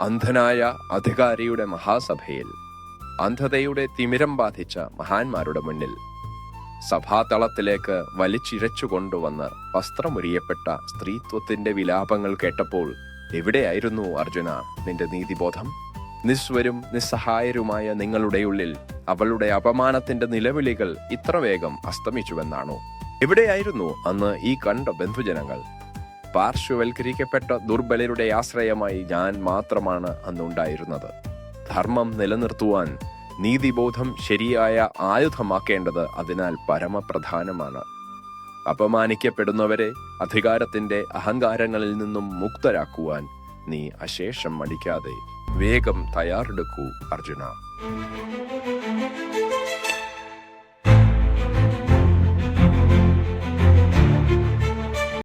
അന്ധനായ അധികാരിയുടെ മഹാസഭയിൽ അന്ധതയുടെ തിമിരം ബാധിച്ച മഹാന്മാരുടെ മുന്നിൽ സഭാതളത്തിലേക്ക് വലിച്ചിരച്ചു കൊണ്ടുവന്ന് വസ്ത്രമുരിയപ്പെട്ട സ്ത്രീത്വത്തിന്റെ വിലാപങ്ങൾ കേട്ടപ്പോൾ എവിടെയായിരുന്നു അർജുന നിന്റെ നീതിബോധം? നിസ്വരും നിസ്സഹായരുമായ നിങ്ങളുടെ ഉള്ളിൽ അവളുടെ അപമാനത്തിന്റെ നിലവിളികൾ ഇത്ര വേഗം അസ്തമിച്ചുവെന്നാണോ? എവിടെയായിരുന്നു അന്ന് ഈ കണ്ട ബന്ധുജനങ്ങൾ? പാർശ്വവൽക്കരിക്കപ്പെട്ട ദുർബലരുടെ ആശ്രയമായി ഞാൻ മാത്രമാണ് അന്നുണ്ടായിരുന്നത് ധർമ്മം നിലനിർത്തുവാൻ നീതിബോധം ശരിയായ ആയുധമാക്കേണ്ടത് അതിനാൽ പരമപ്രധാനമാണ്. അപമാനിക്കപ്പെടുന്നവരെ അധികാരത്തിന്റെ അഹങ്കാരങ്ങളിൽ നിന്നും മുക്തരാക്കുവാൻ നീ അശേഷം മടിക്കാതെ വേഗം തയ്യാറെടുക്കൂ അർജുന.